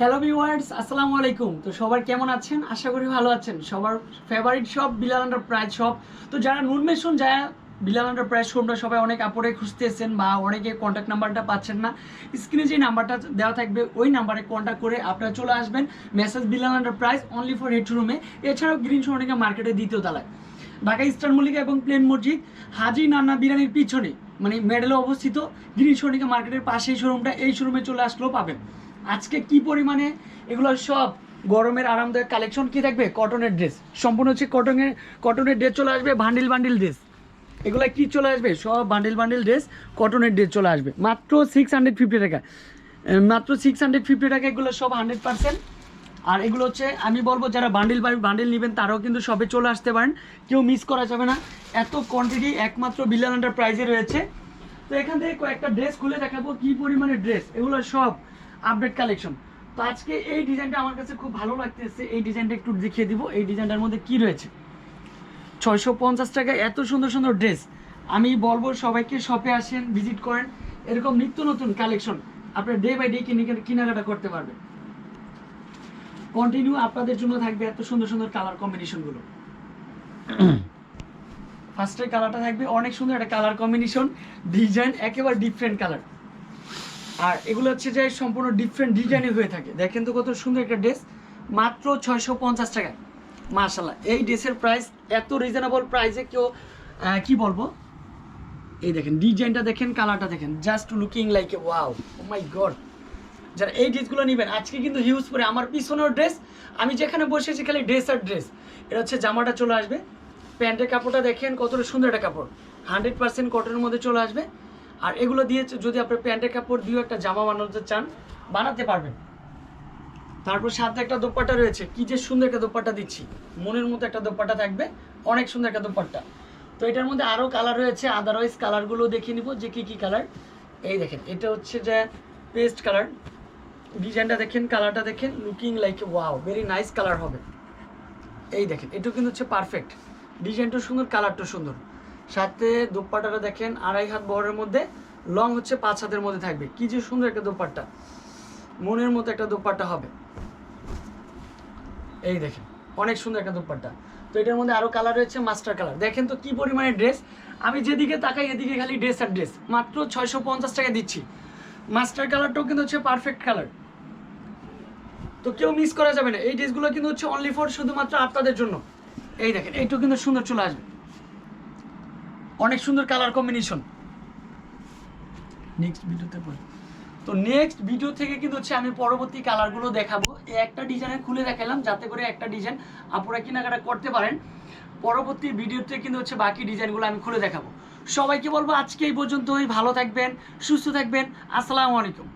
Hello viewers আসসালামু আলাইকুম তো সবার কেমন আছেন? আশা করি ভালো আছেন। সবার favourite shop Bilal prize shop তো যারা নুন নুনমেশন যারা বিলাল আন্ডার প্রাইজ শোরুমটা সবাই অনেক আপরে খুঁজতেছেন বা অনেকে কন্ট্যাক্ট নাম্বারটা পাচ্ছেন না স্ক্রিনে যে নাম্বারটা দেওয়া থাকবে, ওই নাম্বারে কন্ট্যাক্ট করে আপনারা চলে আসবেন message Bilal under prize only for head রুমে এছাড়াও গ্রিন সোনিকা মার্কেটের দ্বিতীয় তলায়। ঢাকা ইস্টার্ন মল্লিকা এবং প্লেন মসজিদ হাজি নান্না বিরিয়ানির পিছনে মানে মেডেলে অবস্থিত। গ্রিন সোনিকা মার্কেটের পাশেই শোরুমটা এই শোরুমে চলে আসলেও পাবেন। আজকে কি পরিমাণে? এগুলো সব গরমের আরামদায়ক কালেকশন কি থাকবে? কটনের ড্রেস সম্পূর্ণ হচ্ছে কটনের কটনের ড্রেস চলে আসবে বান্ডিল বান্ডিল ড্রেস এগুলো কি চলে আসবে? সব বান্ডিল বান্ডিল ড্রেস কটনের ড্রেস চলে আসবে। মাত্র সিক্স হান্ড্রেড ফিফটি টাকা। মাত্র সিক্স হান্ড্রেড ফিফটি টাকা, এগুলো সব হান্ড্রেড পার্সেন্ট আর এগুলো হচ্ছে, আমি বলব, যারা বান্ডিল বান্ডিল নেবেন, তারাও কিন্তু সবে চলে আসতে পারেন। কেউ মিস করা যাবে না। এত কোয়ান্টিটি একমাত্র বিলিয়ন প্রাইজে রয়েছে। তো এখান থেকে কয়েকটা ড্রেস খুলে দেখাবো, কি পরিমাণে ড্রেস এগুলো সব আপডেট কালেকশন। তো আজকে এই ডিজাইনটা আমার কাছে খুব ভালো লাগতেছে। এই ডিজাইনটা একটু দেখিয়ে দিব। এই ডিজাইনটার মধ্যে কি রয়েছে? ছয়শো পঞ্চাশ টাকায় এত সুন্দর সুন্দর ড্রেস। আমি বলব সবাইকে শপে আসেন, ভিজিট করেন। এরকম নিত্য নতুন কালেকশন আপনার ডে বাই ডে কিনে কেনাকাটা করতে পারবেন। কন্টিনিউ আপনাদের জন্য থাকবে এত সুন্দর সুন্দর কালার কম্বিনেশনগুলো ফার্স্টের কালারটা থাকবে অনেক সুন্দর একটা কালার কম্বিনেশন ডিজাইন একেবারে ডিফারেন্ট কালার আর এগুলো হচ্ছে যে সম্পূর্ণ ডিফারেন্ট ডিজাইনে হয়ে থাকে। দেখেন তো কত সুন্দর একটা ড্রেস মাত্র ছয়শো পঞ্চাশ টাকা মার্শাল্লাহ এই ড্রেসের প্রাইস এত রিজনেবল প্রাইসে কেউ কি বলব? এই দেখেন ডিজাইনটা দেখেন কালারটা দেখেন just looking like a wow my god যারা এই ড্রেসগুলো নেবেন, আজকে কিন্তু হিউজ পরে আমার পিছনের ড্রেস আমি যেখানে বসেছি খালি ড্রেস আর ড্রেস এটা হচ্ছে জামাটা চলে আসবে, প্যান্টের কাপড়টা দেখেন কতটা সুন্দর একটা কাপড়। হান্ড্রেড পার্সেন্ট কটনের মধ্যে চলে আসবে। আর এগুলো দিয়ে যদি আপনার প্যান্টের কাপড় দিয়েও একটা জামা বানাতে চান, বানাতে পারবেন। তারপর সাথে একটা দোপাট্টা রয়েছে। কি যে সুন্দর একটা দোপাট্টা দিচ্ছি। মনের মতো একটা দোপাট্টা থাকবে। অনেক সুন্দর একটা দোপাট্টা। তো এটার মধ্যে আরও কালার রয়েছে। আদারওয়াইজ কালারগুলো দেখিয়ে নিব যে কি কি কালার এই দেখেন, এটা হচ্ছে যে পেস্ট কালার ডিজাইনটা দেখেন কালারটা দেখেন looking like wow very nice colour হবে। এই দেখেন, এটাও কিন্তু হচ্ছে পারফেক্ট ডিজাইনটা সুন্দর কালারটা সুন্দর। সাথে দোপাট্টাটা দেখেন, আড়াই হাত বহরের মধ্যে লং হচ্ছে পাঁচ হাতের মধ্যে থাকবে। কি যে সুন্দর একটা দোপাট্টা। মনের মতো একটা দোপাট্টা হবে। এই দেখেন, অনেক সুন্দর একটা দোপাট্টা। তো এটার মধ্যে আরও কালার রয়েছে মাস্টার কালার দেখেন তো কি পরিমাণে ড্রেস আমি যেদিকে তাকাই এদিকে খালি ড্রেস আর ড্রেস মাত্র ছয়শো পঞ্চাশ টাকা দিচ্ছি। মাস্টার কালারটাও কিন্তু হচ্ছে পারফেক্ট কালার তো কেউ মিস করা যাবে না। এই ড্রেসগুলো কিন্তু হচ্ছে অনলি ফর শুধুমাত্র আপনাদের জন্য। এই দেখেন, এইটাও কিন্তু সুন্দর চলে আসবে। অনেক সুন্দর কালার কম্বিনেশন নেক্সট ভিডিওতে তো নেক্সট ভিডিও থেকে কিন্তু হচ্ছে আমি পরবর্তী কালারগুলো দেখাবো। একটা ডিজাইনে খুলে দেখালাম, যাতে করে একটা ডিজাইন আপনারা কেনাকাটা করতে পারেন। পরবর্তী ভিডিওতে কিন্তু হচ্ছে বাকি ডিজাইনগুলো আমি খুলে দেখাবো। সবাইকে বলব আজকে এই পর্যন্তই, ভালো থাকবেন, সুস্থ থাকবেন। আসসালামু আলাইকুম।